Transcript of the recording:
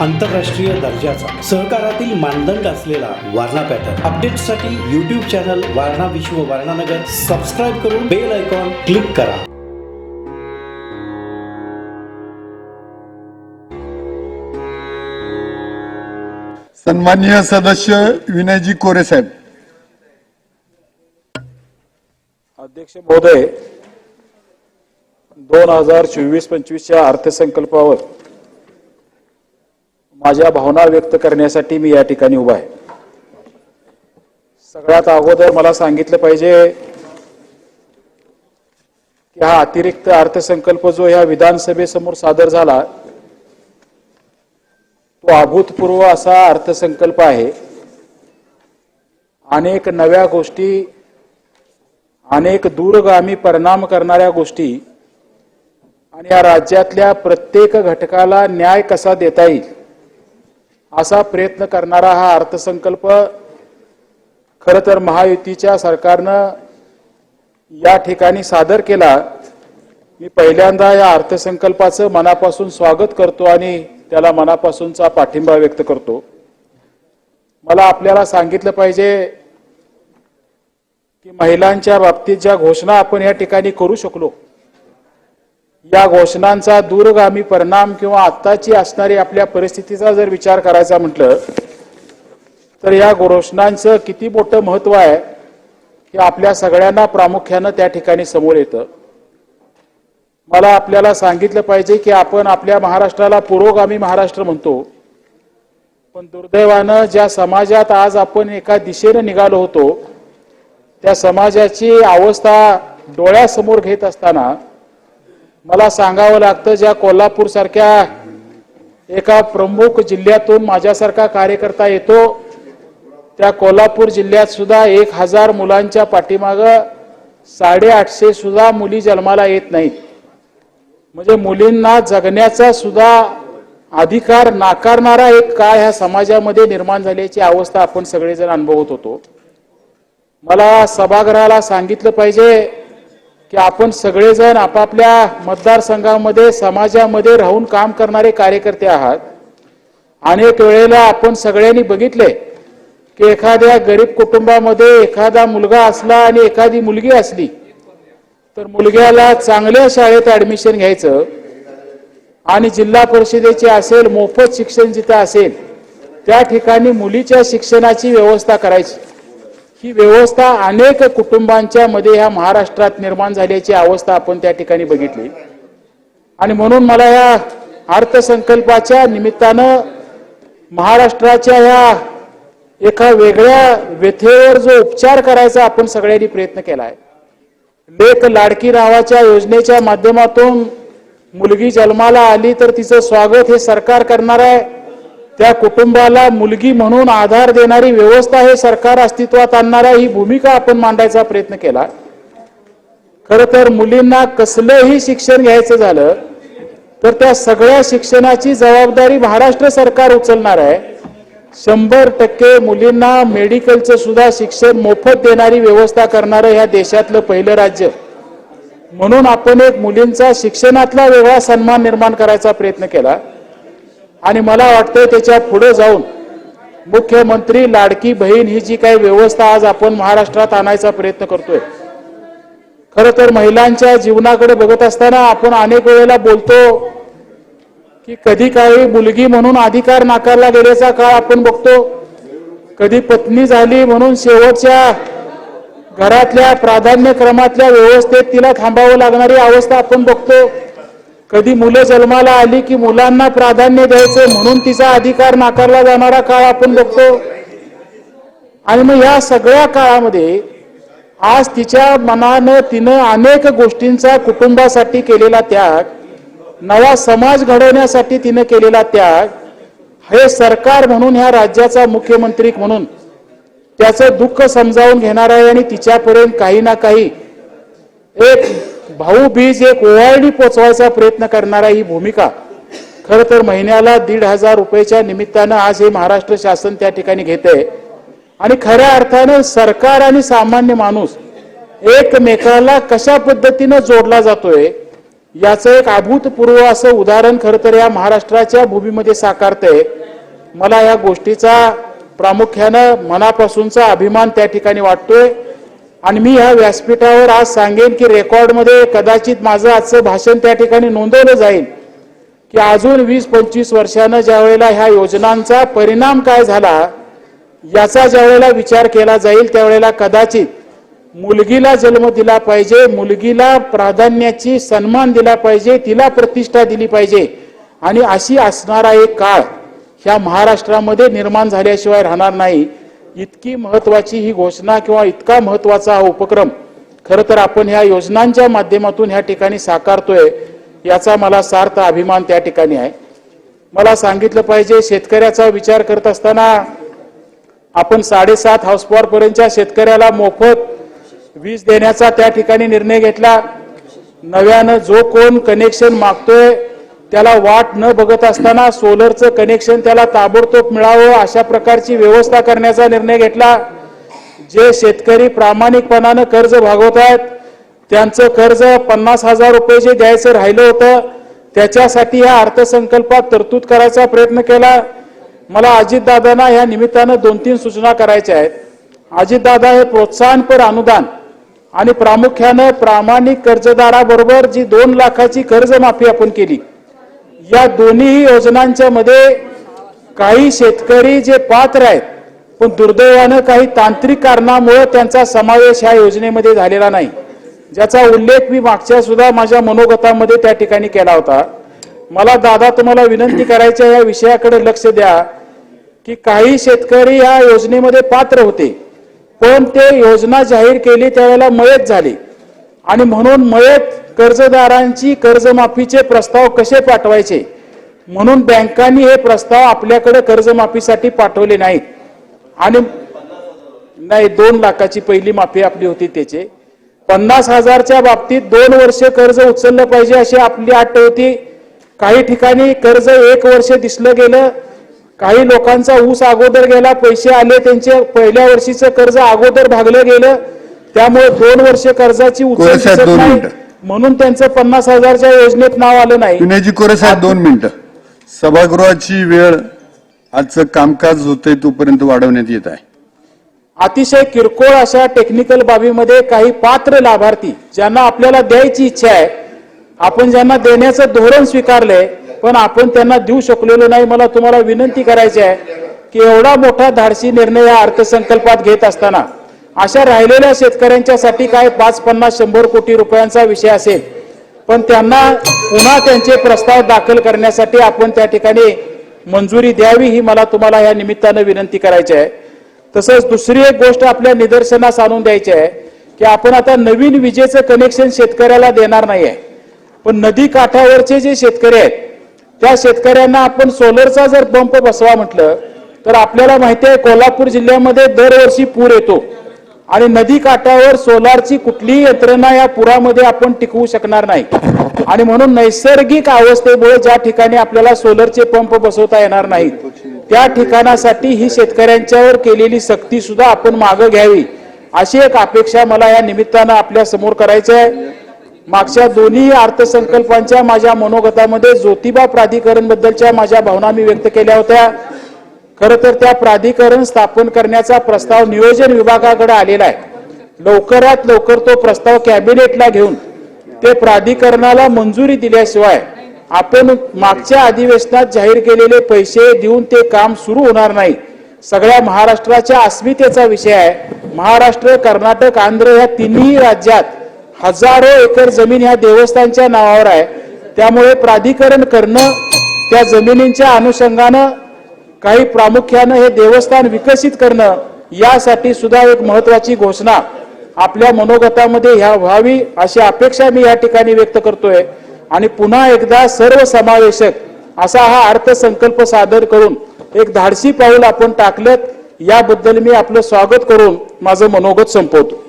आंतरराष्ट्रीय दर्जाचा सहकारातील मानदंड असलेला वारणा पॅटर्न. अपडेटसाठी YouTube channel Warna Vishwa Warananagar subscribe करून बेल आयकॉन क्लिक करा. सन्माननीय सदस्य विनयजी कोरे साहेब. अध्यक्ष महोदय दोन हजार चोवीस पंचवीसच्या अर्थसंकल्पावर माझ्या भावना व्यक्त करण्यासाठी मी या ठिकाणी उभा आहे. सगळ्यात अगोदर मला सांगितलं पाहिजे की हा अतिरिक्त अर्थसंकल्प जो ह्या विधानसभेसमोर सादर झाला तो अभूतपूर्व असा अर्थसंकल्प आहे. अनेक नव्या गोष्टी अनेक दूरगामी परिणाम करणाऱ्या गोष्टी आणि या राज्यातल्या प्रत्येक घटकाला न्याय कसा देता येईल? असा प्रयत्न करणारा हा अर्थसंकल्प खर तर महायुतीच्या सरकारनं या ठिकाणी सादर केला. मी पहिल्यांदा या अर्थसंकल्पाचं मनापासून स्वागत करतो आणि त्याला मनापासूनचा पाठिंबा व्यक्त करतो. मला आपल्याला सांगितलं पाहिजे की महिलांच्या बाबतीत ज्या घोषणा आपण या ठिकाणी करू शकलो या घोषणांचा दूरगामी परिणाम किंवा आत्ताची असणारी आपल्या परिस्थितीचा जर विचार करायचा म्हटलं तर या घोषणांचं किती मोठं महत्त्व आहे हे आपल्या सगळ्यांना प्रामुख्यानं त्या ठिकाणी समोर येतं. मला आपल्याला सांगितलं पाहिजे की आपण आपल्या महाराष्ट्राला पुरोगामी महाराष्ट्र म्हणतो पण दुर्दैवानं ज्या समाजात आज आपण एका दिशेनं निघालो होतो त्या समाजाची अवस्था डोळ्यासमोर घेत असताना मला सांगावं लागतं ज्या कोल्हापूर सारख्या एका प्रमुख जिल्ह्यातून माझ्यासारखा कार्यकर्ता येतो त्या कोल्हापूर जिल्ह्यात सुद्धा एक हजार मुलांच्या पाठीमाग साडेआठशे सुद्धा मुली जन्माला येत नाहीत. म्हणजे मुलींना जगण्याचा सुद्धा अधिकार नाकारणारा एक काळ ह्या समाजामध्ये निर्माण झाल्याची अवस्था आपण सगळेजण अनुभवत होतो. मला सभागृहाला सांगितलं पाहिजे की आपण सगळेजण आपापल्या मतदारसंघामध्ये समाजामध्ये राहून काम करणारे कार्यकर्ते आहात. अनेक वेळेला आपण सगळ्यांनी बघितले की एखाद्या गरीब कुटुंबामध्ये एखादा मुलगा असला आणि एखादी मुलगी असली तर मुलग्याला चांगल्या शाळेत ऍडमिशन घ्यायचं आणि जिल्हा परिषदेचे असेल मोफत शिक्षण जिथं असेल त्या ठिकाणी मुलीच्या शिक्षणाची व्यवस्था करायची. ही व्यवस्था अनेक कुटुंबांच्या मध्ये ह्या महाराष्ट्रात निर्माण झाल्याची अवस्था आपण त्या ठिकाणी बघितली. आणि म्हणून मला या अर्थसंकल्पाच्या निमित्तानं महाराष्ट्राच्या या एका वेगळ्या व्यथेवर जो उपचार करायचा आपण सगळ्यांनी प्रयत्न केलाय. लेख लाडकी नावाच्या योजनेच्या माध्यमातून मुलगी जन्माला आली तर तिचं स्वागत हे सरकार करणार आहे. त्या कुटुंबाला मुलगी म्हणून आधार देणारी व्यवस्था हे सरकार अस्तित्वात आणणारा ही भूमिका आपण मांडायचा प्रयत्न केला. खर तर मुलींना कसलंही शिक्षण घ्यायचं झालं तर त्या सगळ्या शिक्षणाची जबाबदारी महाराष्ट्र सरकार उचलणार आहे. शंभर टक्के मुलींना मेडिकलचं सुद्धा शिक्षण मोफत देणारी व्यवस्था करणारं ह्या देशातलं पहिलं राज्य. म्हणून आपण एक मुलींचा शिक्षणातला वेगळा सन्मान निर्माण करायचा प्रयत्न केला. आणि मला वाटतं त्याच्या पुढे जाऊन मुख्यमंत्री लाडकी बहीण ही जी काही व्यवस्था आज आपण महाराष्ट्रात आणायचा प्रयत्न करतोय खर तर महिलांच्या जीवनाकडे बघत असताना आपण अनेक वेळेला बोलतो की कधी काही मुलगी म्हणून अधिकार नाकारला गेल्याचा काळ आपण बघतो कधी पत्नी झाली म्हणून शेवटच्या घरातल्या प्राधान्यक्रमातल्या व्यवस्थेत तिला थांबावं लागणारी अवस्था आपण बघतो. कधी मुलं जन्माला आली की मुलांना प्राधान्य द्यायचं म्हणून तिचा अधिकार नाकारला जाणारा काळ आपण बघतो. आणि मग या सगळ्या काळामध्ये आज तिच्या मनानं तिनं अनेक गोष्टींचा कुटुंबासाठी केलेला त्याग नवा समाज घडवण्यासाठी तिनं केलेला त्याग हे सरकार म्हणून ह्या राज्याचा मुख्यमंत्री म्हणून त्याचं दुःख समजावून घेणार आहे आणि तिच्यापर्यंत काही ना काही एक भाऊबीज एक ओवाळणी पोचवायचा प्रयत्न करणारा ही भूमिका. खर तर महिन्याला दीड हजार रुपयाच्या निमित्तानं आज हे महाराष्ट्र शासन त्या ठिकाणी घेत आहे आणि खऱ्या अर्थानं सरकार आणि सामान्य माणूस एकमेकाला कशा पद्धतीनं जोडला जातोय याचं एक अभूतपूर्व असं उदाहरण खरं तर या महाराष्ट्राच्या भूमीमध्ये साकारतंय. मला या गोष्टीचा प्रामुख्यानं मनापासूनचा अभिमान त्या ठिकाणी वाटतोय. आणि मी ह्या व्यासपीठावर आज सांगेन की रेकॉर्डमध्ये कदाचित माझं आजचं भाषण त्या ठिकाणी नोंदवलं जाईल की अजून वीस पंचवीस वर्षानं ज्या वेळेला ह्या योजनांचा परिणाम काय झाला याचा ज्या वेळेला विचार केला जाईल त्यावेळेला कदाचित मुलगीला जन्म दिला पाहिजे मुलगीला प्राधान्याची सन्मान दिला पाहिजे तिला प्रतिष्ठा दिली पाहिजे. आणि अशी असणारा एक काळ ह्या महाराष्ट्रामध्ये निर्माण झाल्याशिवाय राहणार नाही. इतकी महत्वाची ही घोषणा किंवा इतका महत्त्वाचा हा उपक्रम खरं तर आपण ह्या योजनांच्या माध्यमातून ह्या ठिकाणी साकारतोय याचा मला सार्थ अभिमान त्या ठिकाणी आहे. मला सांगितलं पाहिजे शेतकऱ्याचा विचार करत असताना आपण साडेसात हाऊसपॉवर पर्यंतच्या शेतकऱ्याला मोफत वीज देण्याचा त्या ठिकाणी निर्णय घेतला. नव्यानं जो कोण कनेक्शन मागतोय त्याला वाट न बघत असताना सोलरचं कनेक्शन त्याला ताबडतोब मिळावं अशा प्रकारची व्यवस्था करण्याचा निर्णय घेतला. जे शेतकरी प्रामाणिकपणानं कर्ज भागवत आहेत त्यांचं कर्ज पन्नास हजार रुपये जे द्यायचं राहिलं होतं त्याच्यासाठी या अर्थसंकल्पात तरतूद करायचा प्रयत्न केला. मला अजितदादांना या निमित्तानं दोन तीन सूचना करायच्या आहेत. अजितदादा हे प्रोत्साहनपर अनुदान आणि प्रामुख्यानं प्रामाणिक कर्जदाराबरोबर जी दोन लाखाची कर्जमाफी आपण केली या दोन्ही योजनांच्या मध्ये काही शेतकरी जे पात्र आहेत पण दुर्दैवानं काही तांत्रिक कारणामुळे त्यांचा समावेश ह्या योजनेमध्ये झालेला नाही. ज्याचा उल्लेख मी मागच्या सुद्धा माझ्या मनोगतामध्ये त्या ठिकाणी केला होता. मला दादा तुम्हाला विनंती करायची या विषयाकडे लक्ष द्या की काही शेतकरी या योजनेमध्ये पात्र होते पण ते योजना जाहीर केली त्यावेळेला मयत झाली. आणि म्हणून मयत कर्जदारांची कर्जमाफीचे प्रस्ताव कसे पाठवायचे? म्हणून बँकांनी हे प्रस्ताव आपल्याकडे कर्जमाफीसाठी पाठवले नाहीत. आणि नाही दोन लाखाची पहिली माफी आपली होती त्याचे. पन्नास हजारच्या बाबतीत दोन वर्ष कर्ज उचललं पाहिजे अशी आपली अट होती. काही ठिकाणी कर्ज एक वर्ष दिसलं गेलं. काही लोकांचा ऊस अगोदर गेला पैसे आले त्यांचे पहिल्या वर्षीचं कर्ज अगोदर भागलं गेलं. त्यामुळे दोन वर्ष कर्जाची उचल दिसत नाही. म्हणून त्यांचं पन्नास हजारच्या योजनेत नाव आलं नाही. विनयजी कोरे साहेब दोन मिनिटं. सभागृहाची वेळ आजचं कामकाज होतंय तोपर्यंत वाढवण्यात येत आहे. अतिशय किरकोळ अशा टेक्निकल बाबीमध्ये काही पात्र लाभार्थी ज्यांना आपल्याला द्यायची इच्छा आहे आपण ज्यांना देण्याचं धोरण स्वीकारलंय पण आपण त्यांना देऊ शकलेलो नाही. मला तुम्हाला विनंती करायची आहे की एवढा मोठा धाडसी निर्णय या अर्थसंकल्पात घेत असताना अशा राहिलेल्या शेतकऱ्यांच्यासाठी काय पाच पन्नास शंभर कोटी रुपयांचा विषय असेल पण त्यांना पुन्हा त्यांचे प्रस्ताव दाखल करण्यासाठी आपण त्या ठिकाणी मंजुरी द्यावी ही मला तुम्हाला या निमित्तानं विनंती करायची आहे. तसंच दुसरी एक गोष्ट आपल्या निदर्शनास आणून द्यायची आहे की आपण आता नवीन विजेचं कनेक्शन शेतकऱ्याला देणार नाही आहे पण नदी काठावरचे जे शेतकरी आहेत त्या शेतकऱ्यांना आपण सोलरचा जर पंप बसवा म्हटलं तर आपल्याला माहिती आहे कोल्हापूर जिल्ह्यामध्ये दरवर्षी पूर येतो. आणि नदी काठावर सोलारची कुठलीही यंत्रणा या पुरामध्ये आपण टिकवू शकणार नाही. आणि म्हणून नैसर्गिक अवस्थेमुळे ज्या ठिकाणी आपल्याला सोलरचे पंप बसवता येणार नाहीत त्या ठिकाणासाठी ही शेतकऱ्यांच्यावर केलेली सक्ती सुद्धा आपण मागं घ्यावी अशी एक अपेक्षा मला या निमित्तानं आपल्यासमोर करायची आहे. मागच्या दोन्ही अर्थसंकल्पांच्या माझ्या मनोगतामध्ये ज्योतिबा प्राधिकरण बद्दलच्या माझ्या भावना मी व्यक्त केल्या होत्या. खर तर त्या प्राधिकरण स्थापन करण्याचा प्रस्ताव नियोजन विभागाकडे आलेला आहे. लवकरात लवकर तो प्रस्ताव कॅबिनेटला घेऊन ते प्राधिकरणाला मंजुरी दिल्याशिवाय आपण मागच्या अधिवेशनात जाहीर केलेले पैसे देऊन ते काम सुरू होणार नाही. सगळ्या महाराष्ट्राच्या अस्मितेचा विषय आहे. महाराष्ट्र कर्नाटक आंध्र या तिन्ही राज्यात हजारो एकर जमीन ह्या देवस्थानच्या नावावर आहे. त्यामुळे प्राधिकरण करणं त्या जमिनींच्या अनुषंगानं काही प्रामुख्यानं हे देवस्थान विकसित करणं यासाठी सुद्धा एक महत्वाची घोषणा आपल्या मनोगतामध्ये ह्या व्हावी अशी अपेक्षा मी या ठिकाणी व्यक्त करतोय. आणि पुन्हा एकदा सर्व समावेशक असा हा अर्थसंकल्प सादर करून एक धाडसी पाऊल आपण टाकलं याबद्दल मी आपलं स्वागत करून माझं मनोगत संपवतो.